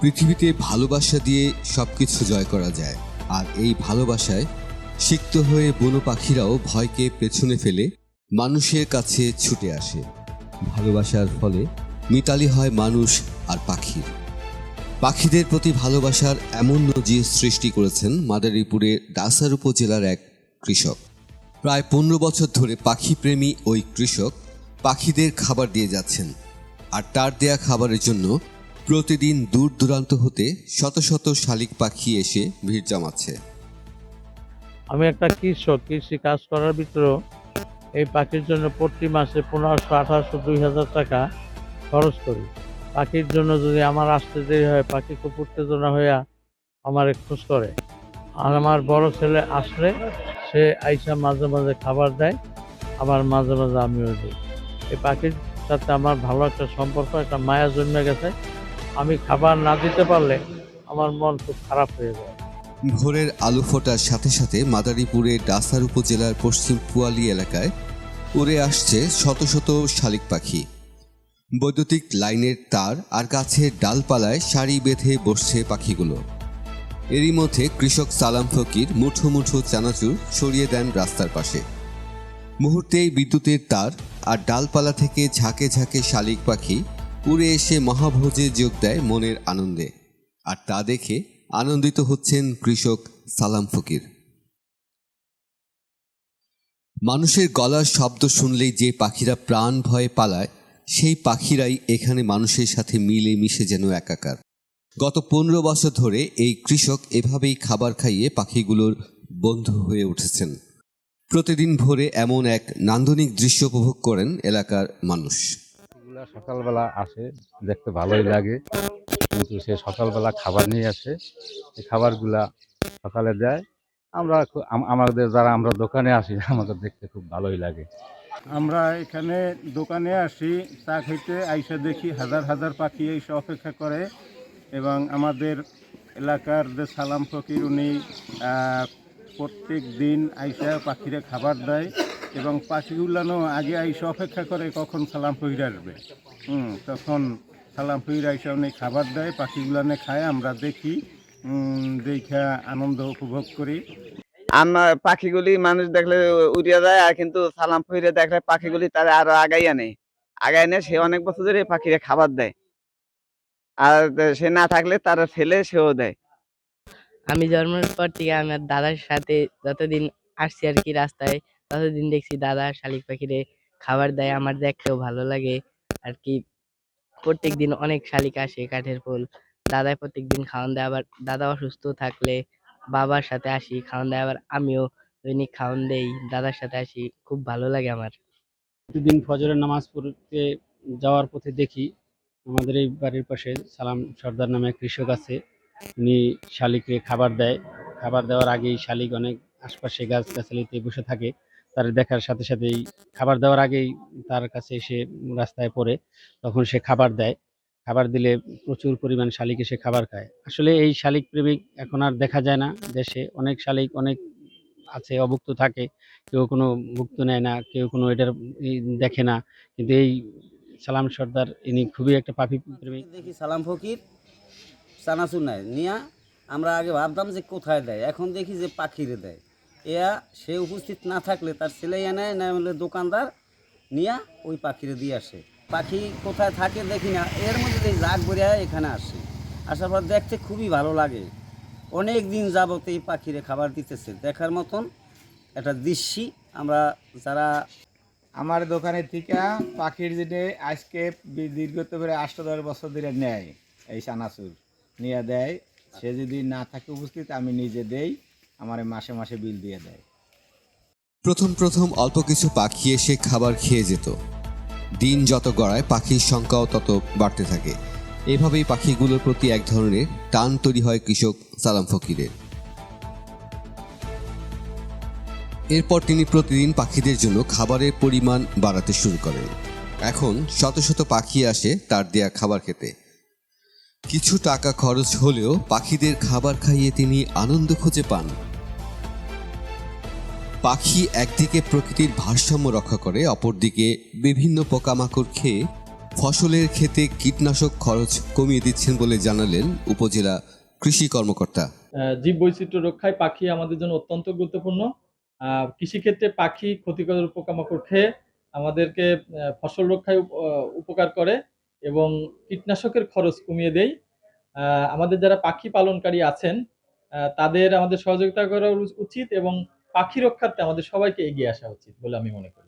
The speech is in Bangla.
পৃথিবীতে ভালোবাসা দিয়ে সব কিছু জয় করা যায়। আর এই ভালোবাসায় সিক্ত হয়ে বুনো পাখিরাও ভয়কে পেছনে ফেলে মানুষের কাছে ছুটে আসে। ভালোবাসার ফলে মিতালি হয় মানুষ আর পাখির। পাখিদের প্রতি ভালোবাসার এমন নজির সৃষ্টি করেছেন মাদারীপুরের ডাসার উপজেলার এক কৃষক। প্রায় পনেরো বছর ধরে পাখিপ্রেমী ওই কৃষক পাখিদের খাবার দিয়ে যাচ্ছেন। আর তার দেয়া খাবারের জন্য প্রতিদিন দূর দূরান্ত হতে শত শত শালিক পাখি এসে ভিড় জমাচ্ছে। আমি একটা কৃষক, কৃষি কাজ করার ভিতরেও এই পাখির জন্য প্রতি মাসে পনেরোশো, আঠারোশো, দুই হাজার টাকা খরচ করি। পাখির জন্য যদি আমার আসতে দেরি হয়, পাখি খুব উত্তেজনা হইয়া আমার খোঁজ করে। আর আমার বড় ছেলে আসলে সে আইসা মাঝে মাঝে খাবার দেয়, আবার মাঝে মাঝে আমিও দিই। এই পাখির সাথে আমার ভালো একটা সম্পর্ক, একটা মায়া জন্মে গেছে। আমি খাবার না দিতে পারলে আমার মন খুব খারাপ হয়ে যায়। ভোরের আলু ফোটার সাথে সাথে মাদারীপুরের ডাসার উপজেলার পশ্চিম পুয়ালি এলাকায় উড়ে আসছে শত শত শালিক পাখি। বৈদ্যুতিক লাইনের তার আর গাছের ডালপালায় সারি বেঁধে বসছে পাখিগুলো। এরই মধ্যে কৃষক সালাম ফকির মুঠো মুঠো চানাচুর সরিয়ে দেন রাস্তার পাশে। মুহূর্তেই বিদ্যুতের তার আর ডালপালা থেকে ঝাঁকে ঝাঁকে শালিক পাখি উড়ে এসে মহাভোজে যোগ দেয় মনের আনন্দে। আর তা দেখে আনন্দিত হচ্ছেন কৃষক সালাম ফকির। মানুষের গলার শব্দ শুনলেই যে পাখিরা প্রাণ ভয়ে পালায়, সেই পাখিরাই এখানে মানুষের সাথে মিলে মিশে যেন একাকার। গত পনেরো বছর ধরে এই কৃষক এভাবেই খাবার খাইয়ে পাখিগুলোর বন্ধু হয়ে উঠেছেন। প্রতিদিন ভোরে এমন এক নান্দনিক দৃশ্য উপভোগ করেন এলাকার মানুষ। এগুলা সকালবেলা আসে, দেখতে ভালোই লাগে। কিন্তু সে সকালবেলা খাবার নিয়ে আসে। এই খাবারগুলা সকালে দেয়। আমরা আমাদের যারা আমরা দোকানে আসি, আমাদের দেখতে খুব ভালোই লাগে। আমরা এখানে দোকানে আসি, চা খাইতে আইসা দেখি হাজার হাজার পাখি এসে অপেক্ষা করে। এবং আমাদের এলাকার যে সালাম ফকির, উনি প্রত্যেক দিন আইসা পাখিরা খাবার দেয়। এবং পাখিগুলানো আগে আইসা অপেক্ষা করে কখন সালাম ফকির আসবে। হুম তখন সালাম ফকির আইসা উনি খাবার দেয় পাখিগুলানে খায় আমরা দেখি উম, দেখা আনন্দ উপভোগ করি। আমার পাখিগুলি মানুষ দেখলে উড়িয়া যায় আর কিন্তু সালাম ফিরে দেখলে পাখিগুলি তারা আরও আগাই আনে আগাই আনে সে অনেক বছর ধরে পাখিরে খাবার দেয়। আর সে না থাকলে তারা ফেলে সেও দেয়। আমি জন্মের পর থেকে আমার দাদার সাথে যতদিন আসছি আর কি রাস্তায় ততদিন দেখছি দাদা শালিক পাখিরে খাবার দেয়। আমার দেখতেও ভালো লাগে। আর কি প্রত্যেক দিন অনেক শালিক আসে কাঠের ফুল। দাদা প্রত্যেক দিন খাওয়ান দেয়। আবার দাদা অসুস্থ থাকলে বাবার সাথে আসি, খাওয়ান দেয়। আবার আমিও দৈনিক খাওয়ান দেই, দাদার সাথে আসি। খুব ভালো লাগে আমার। প্রতিদিন ফজরের নামাজ পড়তে যাওয়ার পথে দেখি আমাদের এই বাড়ির পাশে সালাম সর্দার নামে কৃষক আছে। উনি শালিককে খাবার দেয়। খাবার দেওয়ার আগেই শালিক অনেক আশপাশে গাছ গাছালিতে বসে থাকে। তার দেখার সাথে সাথেই খাবার দেওয়ার আগেই তার কাছে এসে রাস্তায় পড়ে। তখন সে খাবার দেয়। খাবার দিলে প্রচুর পরিমাণ শালিক এসে খাবার খায়। আসলে এই শালিক প্রেমিক এখন আর দেখা যায় না দেশে। অনেক শালিক অনেক আছে, অভুক্ত থাকে। কেউ কোনো ভুক্ত নেয় না, কেউ কোনো এটার দেখে না। কিন্তু এই সালাম সর্দার, ইনি খুবই একটা পাখি প্রেমিক। দেখি সালাম ফকির চানাচুর নেয় নিয়া আমরা আগে ভাবতাম যে কোথায় দেয়? এখন দেখি যে পাখিরে দেয়। এয়া সে উপস্থিত না থাকলে তার ছেলে নেয় না হলে দোকানদার নিয়া ওই পাখিরে দিয়ে আসে। পাখি কোথায় থাকে দেখি না, এর মধ্যে জাগ বেরিয়ে এখানে আসে। আসার পর দেখতে খুবই ভালো লাগে। অনেক দিন যাবত এই পাখিরে খাবার দিতেছে। দেখার মতন একটা দৃশ্যি আমরা যারা আমার দোকানের থেকে পাখির যেটা আজকে দীর্ঘত করে আষ্ট দশ বছর ধরে নেয় এই চানাচুর। নিয়ে দেয়। সে যদি না থাকে উপস্থিত, আমি নিজে দেই। আমার মাসে মাসে বিল দিয়ে দেয়। প্রথম প্রথম অল্প কিছু পাখি এসে খাবার খেয়ে যেত। দিন যত গড়ায়, পাখির সংখ্যাও তত বাড়তে থাকে। এভাবেই পাখিগুলোর প্রতি এক ধরনের টান তৈরি হয় কৃষক সালাম ফকিরের। এরপর তিনি প্রতিদিন পাখিদের জন্য খাবারের পরিমাণ বাড়াতে শুরু করেন। এখন শত শত পাখি আসে তার দেয়া খাবার খেতে। কিছু টাকা খরচ হলেও পাখিদের খাবার খাইয়ে তিনি আনন্দ খুঁজে পান। পাখি একদিকে প্রকৃতির ভারসাম্য রক্ষা করে, অপরদিকে বিভিন্ন পোকামাকড় খেয়ে ফসলের ক্ষেতে কীটনাশক খরচ কমিয়ে দিচ্ছেন বলে জানালেন উপজেলা কৃষি কর্মকর্তা। জীব বৈচিত্র্য রক্ষায় পাখি আমাদের জন্য অত্যন্ত গুরুত্বপূর্ণ। কৃষিক্ষেত্রে পাখি ক্ষতিকর পোকামাকড় খেয়ে আমাদেরকে ফসল রক্ষায় উপ- উপকার করে এবং কীটনাশকের খরচ কমিয়ে দেয়। আমাদের যারা পাখি পালনকারী আছেন তাদের আমাদের সহযোগিতা করা উচিত এবং পাখি রক্ষার্থে আমাদের সবাইকে এগিয়ে আসা উচিত বলে আমি মনে করি।